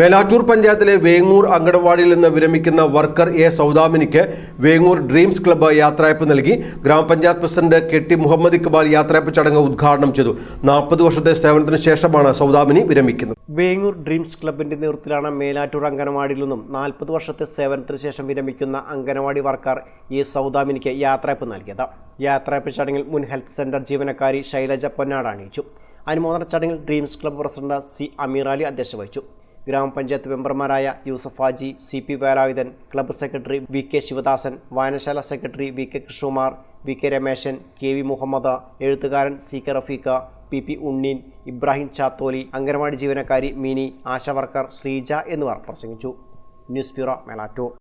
മേലാറ്റൂർ പഞ്ചായത്തിലെ വേങ്ങൂർ അങ്കണവാടിയിൽ നിന്ന് വിരമിക്കുന്ന വർക്കർ എ സൗദാമിനിക്ക് വേങ്ങൂർ ഡ്രീംസ് ക്ലബ്ബ് യാത്രയപ്പ് നൽകി. ഗ്രാമപഞ്ചായത്ത് president K T Muhammad Iqbal യാത്രയപ്പ് ചടങ്ങ് ഉദ്ഘാടനം ചെയ്തു. നാൽപ്പത് വർഷത്തെ സേവനത്തിന് ശേഷമാണ് സൗദാമിനി വിരമിക്കുന്നത്. വേങ്ങൂർ ഡ്രീംസ് ക്ലബിന്റെ നേതൃത്വത്തിലാണ് മേലാറ്റൂർ അങ്കണവാടിയിൽ നിന്നും നാൽപ്പത് വർഷത്തെ സേവനത്തിന് ശേഷം വിരമിക്കുന്ന അങ്കണവാടി വർക്കർ എ സൗദാമിനിക്ക് യാത്രയപ്പ് നൽകിയത്. യാത്രയപ്പ് ചടങ്ങിൽ മുൻ ഹെൽത്ത് സെന്റർ ജീവനക്കാരി ശൈലജ പൊന്നാട് അണിയിച്ചു. അനുമോദന ചടങ്ങിൽ dreams club president C Ameer Ali അധ്യക്ഷ വഹിച്ചു. ഗ്രാമപഞ്ചായത്ത് മെമ്പർമാരായ Yusuf Haji C P Velayudhan club secretary V K Sivadasan വായനശാല secretary V K Krishnakumar V K Rameshan K V Muhammad എഴുത്തുകാരൻ C K Rafeeq P P Unneen Ibrahim Chatholi anganwadi ജീവനക്കാരി Mini ASHA worker Sreeja എന്നിവർ പ്രസംഗിച്ചു. News bureau Melattur.